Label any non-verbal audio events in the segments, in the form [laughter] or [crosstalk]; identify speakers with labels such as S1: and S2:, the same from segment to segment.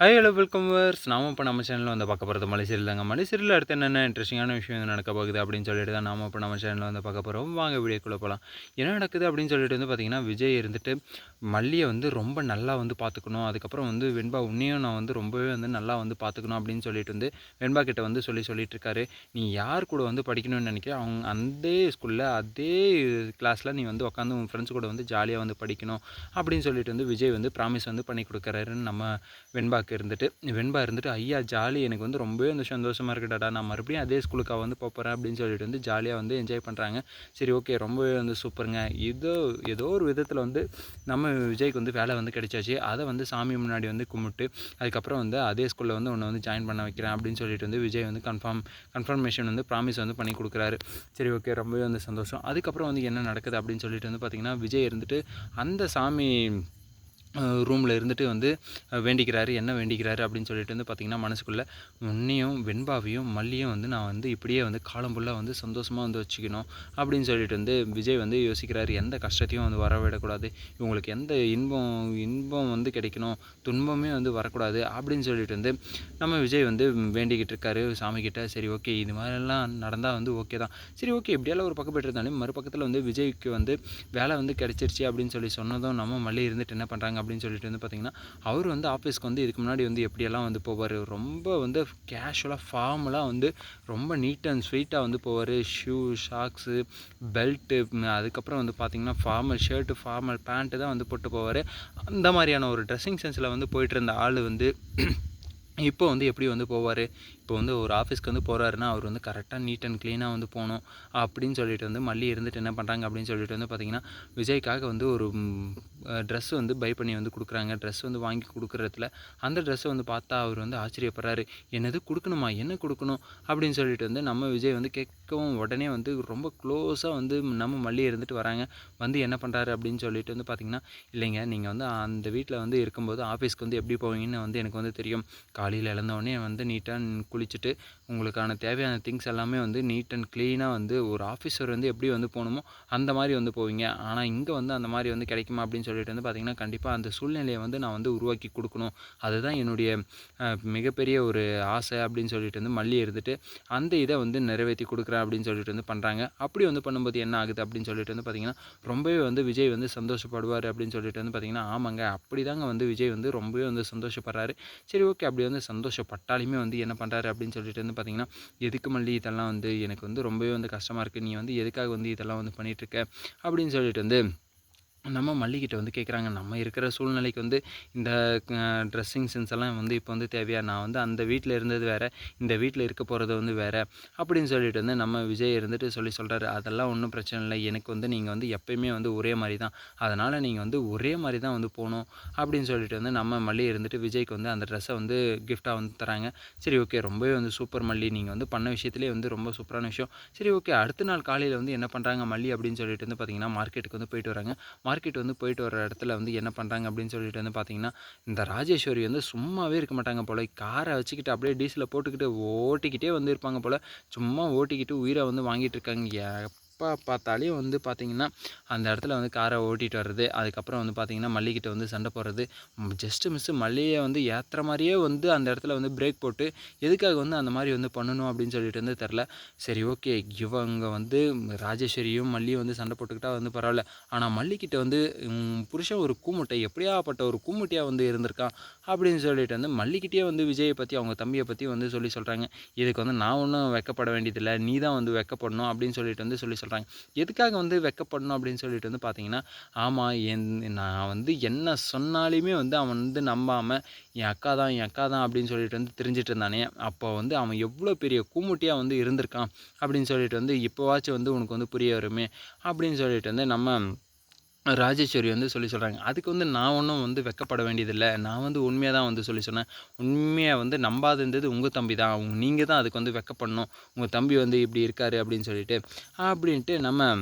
S1: High hello welcome verse நாம இப்போ நம்ம சேனலில் வந்து பார்க்க போகிறது மலைசீரியல் தாங்க. மலைசீரியல் அடுத்து என்னென்ன இன்ட்ரெஸ்டிங்கான விஷயம் வந்து நடக்க போகுது அப்படின்னு சொல்லிட்டு தான் நாம இப்போ நம்ம சேனலில் வந்து பார்க்க போகிறோம் வாங்க வீடியோக்குள்ளே போகலாம் என்ன நடக்குது அப்படின்னு சொல்லிட்டு வந்து பார்த்திங்கன்னா விஜய் இருந்துட்டு மல்லியை வந்து ரொம்ப நல்லா வந்து பார்த்துக்கணும் அதுக்கப்புறம் வந்து வெண்பா உன்னையும் நான் வந்து ரொம்பவே வந்து நல்லா வந்து பார்த்துக்கணும் அப்படின்னு சொல்லிட்டு வந்து வெண்பா கிட்ட வந்து சொல்லி சொல்லிட்டு இருக்காரு. நீ யார் கூட வந்து படிக்கணும்னு நினைக்கிற? அவங்க அந்த ஸ்கூலில் அதே கிளாஸில் நீ வந்து உட்காந்து உன் ஃப்ரெண்ட்ஸ் கூட வந்து ஜாலியாக வந்து படிக்கணும் அப்படின்னு சொல்லிட்டு வந்து விஜய் வந்து ப்ராமிஸ் வந்து பண்ணி கொடுக்குறாருன்னு நம்ம எனக்கு இருந்துட்டு வெண்பா இருந்துட்டு ஐயா ஜாலி எனக்கு வந்து ரொம்பவே வந்து சந்தோஷமாக இருக்குடாடா நான் மறுபடியும் அதே ஸ்கூலுக்காக வந்து போகிறேன் அப்படின்னு சொல்லிட்டு வந்து ஜாலியாக வந்து என்ஜாய் பண்ணுறாங்க சரி ஓகே ரொம்பவே வந்து சூப்பருங்க. இதோ ஏதோ ஒரு விதத்தில் வந்து நம்ம விஜய்க்கு வந்து வேலை வந்து கிடைச்சாச்சு. அதை வந்து சாமி முன்னாடி வந்து கும்பிட்டு அதுக்கப்புறம் வந்து அதே ஸ்கூலில் வந்து உன்னை வந்து ஜாயின் பண்ண வைக்கிறேன் அப்படின்னு சொல்லிட்டு வந்து விஜய் வந்து கன்ஃபார்ம் கன்ஃபர்மேஷன் வந்து ப்ராமிஸ் வந்து பண்ணி கொடுக்குறாரு. சரி ஓகே ரொம்பவே வந்து சந்தோஷம். அதுக்கப்புறம் வந்து என்ன நடக்குது அப்படின்னு சொல்லிட்டு வந்து பார்த்திங்கன்னா விஜய் இருந்துட்டு அந்த சாமி ரூமில் இருந்துட்டு வந்து வேண்டிக்கிறாரு என்ன வேண்டிக்கிறாரு அப்படின்னு சொல்லிட்டு வந்து பார்த்திங்கன்னா மனசுக்குள்ளே உன்னையும் வெண்பாவையும் மல்லியும் வந்து நான் வந்து இப்படியே வந்து காலம் ஃபுல்லாக வந்து சந்தோஷமாக வந்து வச்சுக்கணும் அப்படின்னு சொல்லிட்டு வந்து விஜய் வந்து யோசிக்கிறாரு. எந்த கஷ்டத்தையும் வந்து வரவிடக்கூடாது. இவங்களுக்கு எந்த இன்பம் இன்பம் வந்து கிடைக்கணும் துன்பமே வந்து வரக்கூடாது அப்படின்னு சொல்லிட்டு வந்து நம்ம விஜய் வந்து வேண்டிக்கிட்டு இருக்காரு. சாமிக்கிட்ட சரி ஓகே இது மாதிரிலாம் நடந்தால் வந்து ஓகே தான். சரி ஓகே இப்படியெல்லாம் ஒரு பக்கம் போயிட்டு இருந்தாலும் மறுபக்கத்தில் வந்து விஜய்க்கு வந்து வேலை வந்து கிடச்சிருச்சு அப்படின்னு சொல்லி சொன்னதும் நம்ம மல்லி இருந்துட்டு என்ன பண்ணுறாங்க அப்படின்னு சொல்லிட்டு வந்து பார்த்திங்கன்னா அவர் வந்து ஆஃபீஸ்க்கு வந்து இதுக்கு முன்னாடி வந்து எப்படியெல்லாம் வந்து போவார் ரொம்ப வந்து கேஷுவலாக ஃபார்மலாக வந்து ரொம்ப நீட் அண்ட் ஸ்வீட்டாக வந்து போவார். ஷூ ஷாக்ஸு பெல்ட்டு அதுக்கப்புறம் வந்து பார்த்திங்கன்னா ஃபார்மல் ஷர்ட்டு ஃபார்மல் பேண்ட்டு தான் வந்து போட்டு போவார். அந்த மாதிரியான ஒரு ட்ரெஸ்ஸிங் சென்ஸில் வந்து போயிட்டு இருந்த ஆள் வந்து [clears throat] இப்போ வந்து எப்படி வந்து போவார்? இப்போ வந்து ஒரு ஆஃபீஸ்க்கு வந்து போகிறாருன்னா அவர் வந்து கரெக்டாக நீட் அண்ட் க்ளீனாக வந்து போகணும் அப்படின்னு சொல்லிட்டு வந்து மல்லி இருந்துட்டு என்ன பண்ணுறாங்க அப்படின்னு சொல்லிட்டு வந்து பார்த்திங்கன்னா விஜய்க்காக வந்து ஒரு ட்ரெஸ் வந்து பை பண்ணி வந்து கொடுக்குறாங்க. ட்ரெஸ் வந்து வாங்கி கொடுக்குறதுல அந்த ட்ரெஸ்ஸை வந்து பார்த்தா அவர் வந்து ஆச்சரியப்படுறாரு. என்னது கொடுக்கணுமா? என்ன கொடுக்கணும்? அப்படின்னு சொல்லிட்டு வந்து நம்ம விஜய் வந்து கேட்கவும் உடனே வந்து ரொம்ப க்ளோஸாக வந்து நம்ம மல்லி இருந்துட்டு வராங்க. வந்து என்ன பண்ணுறாரு அப்படின்னு சொல்லிட்டு வந்து பார்த்திங்கன்னா இல்லைங்க நீங்கள் வந்து அந்த வீட்டில் வந்து இருக்கும்போது ஆஃபீஸ்க்கு வந்து எப்படி போவீங்கன்னு வந்து எனக்கு வந்து தெரியும். காலையில் இழந்தவொடனே வந்து நீட்டாக குளிச்சுட்டு உங்களுக்கான தேவையான திங்ஸ் எல்லாமே வந்து நீட் அண்ட் க்ளீனாக வந்து ஒரு ஆஃபீஸர் வந்து எப்படி வந்து போகணுமோ அந்த மாதிரி வந்து போவீங்க. ஆனால் இங்கே வந்து அந்த மாதிரி வந்து கிடைக்குமா அப்படின்னு சொல்லிட்டு வந்து பார்த்திங்கன்னா கண்டிப்பாக அந்த சூழ்நிலையை வந்து நான் வந்து உருவாக்கி கொடுக்கணும். அதுதான் என்னுடைய மிகப்பெரிய ஒரு ஆசை அப்படின்னு சொல்லிட்டு வந்து மல்லி இருந்துட்டு அந்த இதை வந்து நிறைவேற்றி கொடுக்குறேன் அப்படின்னு சொல்லிட்டு வந்து பண்ணுறாங்க அப்படி வந்து பண்ணும்போது என்ன ஆகுது அப்படின்னு சொல்லிட்டு வந்து பார்த்திங்கன்னா ரொம்பவே வந்து விஜய் வந்து சந்தோஷப்படுவார் அப்படின்னு சொல்லிட்டு வந்து பார்த்திங்கன்னா ஆமாங்க அப்படி தாங்க வந்து விஜய் வந்து ரொம்பவே வந்து சந்தோஷப்படுறாரு. சரி ஓகே அப்படி வந்து சந்தோஷப்பட்டாலுமே வந்து என்ன பண்ணுறாரு அப்படின்னு சொல்லிட்டு வந்து பார்த்தீங்கன்னா எதுக்கு மல்லி இதெல்லாம் வந்து எனக்கு வந்து ரொம்பவே வந்து கஷ்டமாக இருக்குது நீ வந்து எதுக்காக வந்து இதெல்லாம் வந்து பண்ணிகிட்ருக்க அப்படின்னு சொல்லிட்டு வந்து நம்ம மல்லிகிட்ட வந்து கேட்குறாங்க. நம்ம இருக்கிற சூழ்நிலைக்கு வந்து இந்த ட்ரெஸ்ஸிங் சென்ஸ் எல்லாம் வந்து இப்போ வந்து தேவையா? நான் வந்து அந்த வீட்டில் இருந்தது வேறு இந்த வீட்டில் இருக்க போகிறது வந்து வேறு அப்படின்னு சொல்லிட்டு வந்து நம்ம விஜய் இருந்துட்டு சொல்லி சொல்கிறாரு அதெல்லாம் ஒன்றும் பிரச்சனை இல்லை. எனக்கு வந்து நீங்கள் வந்து எப்பயுமே வந்து ஒரே மாதிரி தான். அதனால் நீங்கள் வந்து ஒரே மாதிரி தான் வந்து போகணும் அப்படின்னு சொல்லிட்டு வந்து நம்ம மல்லி இருந்துட்டு விஜய்க்கு வந்து அந்த ட்ரெஸ்ஸை வந்து கிஃப்டாக வந்து தராங்க. சரி ஓகே ரொம்பவே வந்து சூப்பர் மல்லி. நீங்கள் வந்து பண்ண விஷயத்துலேயே வந்து ரொம்ப சூப்பரான விஷயம். சரி ஓகே அடுத்த நாள் காலையில் வந்து என்ன பண்ணுறாங்க மல்லி அப்படின்னு சொல்லிட்டு வந்து பார்த்தீங்கன்னா மார்க்கெட்டுக்கு வந்து போயிட்டு வராங்க. மார்க்கெட் வந்து போயிட்டு வர இடத்துல வந்து என்ன பண்ணுறாங்க அப்படின்னு சொல்லிட்டு வந்து பார்த்தீங்கன்னா இந்த ராஜேஸ்வரி வந்து சும்மாவே இருக்க மாட்டாங்க போல். காரை வச்சுக்கிட்டு அப்படியே டீசலை போட்டுக்கிட்டு ஓட்டிக்கிட்டே வந்து இருப்பாங்க போல். சும்மா ஓட்டிக்கிட்டு உயிரை வந்து வாங்கிட்டு இருக்காங்க. எப்போ பார்த்தாலே வந்து பார்த்திங்கன்னா அந்த இடத்துல வந்து காரை ஓட்டிகிட்டு வர்றது அதுக்கப்புறம் வந்து பார்த்திங்கன்னா மல்லிகிட்ட வந்து சண்டை போடுறது ஜஸ்ட்டு மிஸ்ஸு மல்லியை வந்து ஏற்றுற மாதிரியே வந்து அந்த இடத்துல வந்து பிரேக் போட்டு எதுக்காக வந்து அந்த மாதிரி வந்து பண்ணணும் அப்படின்னு சொல்லிட்டு வந்து தெரில சரி ஓகே இவங்க வந்து ராஜேஸ்வரியும் மல்லியும் வந்து சண்டை போட்டுக்கிட்டா வந்து பரவாயில்ல. ஆனால் மல்லிக்கிட்ட வந்து புருஷன் ஒரு கூமுட்டை எப்படியாப்பட்ட ஒரு கூமுட்டையாக வந்து இருந்திருக்கான்? அப்படின்னு சொல்லிட்டு வந்து மல்லிக்கிட்டே வந்து விஜயை பற்றி அவங்க தம்பியை பற்றி வந்து சொல்லி சொல்கிறாங்க இதுக்கு வந்து நான் ஒன்றும் வெக்கப்பட வேண்டியதில்லை. நீ தான் வந்து வெக்கப்படணும் அப்படின்னு சொல்லிட்டு வந்து சொல்லி சொல்கிறாங்க எதுக்காக வந்து வெக்கப்படணும் அப்படின்னு சொல்லிட்டு வந்து பார்த்தீங்கன்னா ஆமாம் என் நான் வந்து என்ன சொன்னாலுமே வந்து அவன் வந்து நம்பாமல் என் அக்கா தான் என் அக்கா தான் அப்படின்னு சொல்லிட்டு வந்து தெரிஞ்சிட்டு இருந்தானே அப்போ வந்து அவன் எவ்வளோ பெரிய கூமுட்டியாக வந்து இருந்திருக்கான் அப்படின்னு சொல்லிட்டு வந்து இப்போவாச்சும் வந்து உனக்கு வந்து புரிய வருமே அப்படின்னு சொல்லிட்டு வந்து நம்ம ராஜேஸ்வரி வந்து சொல்லி சொல்கிறாங்க அதுக்கு வந்து நான் ஒன்றும் வந்து வெக்கப்பட வேண்டியதில்லை. நான் வந்து உண்மையாக தான் வந்து சொல்லி சொன்னேன். உண்மையாக வந்து நம்பாது இருந்தது உங்கள் தம்பி தான். நீங்கள் தான் அதுக்கு வந்து வெக்கப்படணும். உங்கள் தம்பி வந்து இப்படி இருக்காரு அப்படின்னு சொல்லிட்டு. அப்படின்ட்டு நம்ம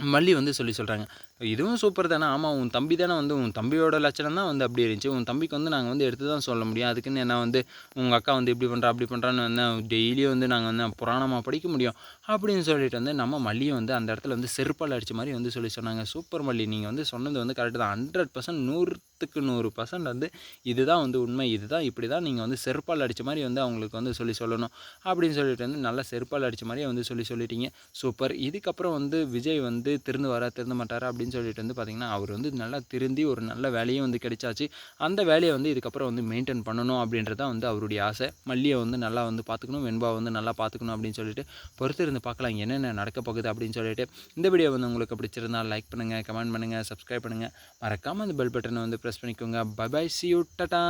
S1: மல்லி வந்து சொல்லி சொல்கிறாங்க இதுவும் சூப்பர் தானே. ஆமாம் உன் தம்பி தானே வந்து உன் தம்பியோட லட்சணம் தான் வந்து அப்படி இருந்துச்சு. உன் தம்பிக்கு வந்து நாங்கள் வந்து எடுத்து தான் சொல்ல முடியும். அதுக்குன்னு என்ன வந்து உங்கள் அக்கா வந்து இப்படி பண்ணுறா அப்படி பண்ணுறான்னு வந்து டெய்லியும் வந்து நாங்கள் வந்து புராணமாக படிக்க முடியும். அப்படின்னு சொல்லிட்டு வந்து நம்ம மல்லியும் வந்து அந்த இடத்துல வந்து செருப்பால் அடித்த மாதிரி வந்து சொல்லி சொன்னாங்க. சூப்பர் மல்லி நீங்கள் வந்து சொன்னது வந்து கரெக்டு தான். ஹண்ட்ரட் பர்சன்ட் நூறுத்துக்கு நூறு பர்சன்ட் வந்து இதுதான் வந்து உண்மை. இதுதான் இப்படி தான் நீங்கள் வந்து செருப்பால் அடித்த மாதிரி வந்து அவங்களுக்கு வந்து சொல்லி சொல்லணும். அப்படின்னு சொல்லிட்டு வந்து நல்லா செருப்பால் அடித்த மாதிரியே வந்து சொல்லி சொல்லிட்டீங்க. சூப்பர் இதுக்கப்புறம் வந்து விஜய் வந்து திருந்து வர திருந்து மாட்டார் அப்படின்னு அப்படின்னு சொல்லிட்டு வந்து பார்த்திங்கன்னா அவர் வந்து நல்லா திருந்தி ஒரு நல்ல வேலையும் வந்து கிடைச்சாச்சு. அந்த வேலையை வந்து இதுக்கப்புறம் வந்து மெயின்டைன் பண்ணணும் அப்படின்றது தான் வந்து அவருடைய ஆசை. மல்லியை வந்து நல்லா வந்து பார்த்துக்கணும் வெண்பா வந்து நல்லா பார்த்துக்கணும் அப்படின்னு சொல்லிட்டு பொறுத்து இருந்து பார்க்கலாம் என்னென்ன நடக்க போகுது அப்படின்னு சொல்லிட்டு. இந்த வீடியோ வந்து உங்களுக்கு பிடிச்சிருந்தால் லைக் பண்ணுங்கள் கமெண்ட் பண்ணுங்கள் சப்ஸ்கிரைப் பண்ணுங்கள் மறக்காமல் அந்த பெல் பட்டனை வந்து ப்ரெஸ் பண்ணிக்கோங்க. Bye bye see you tata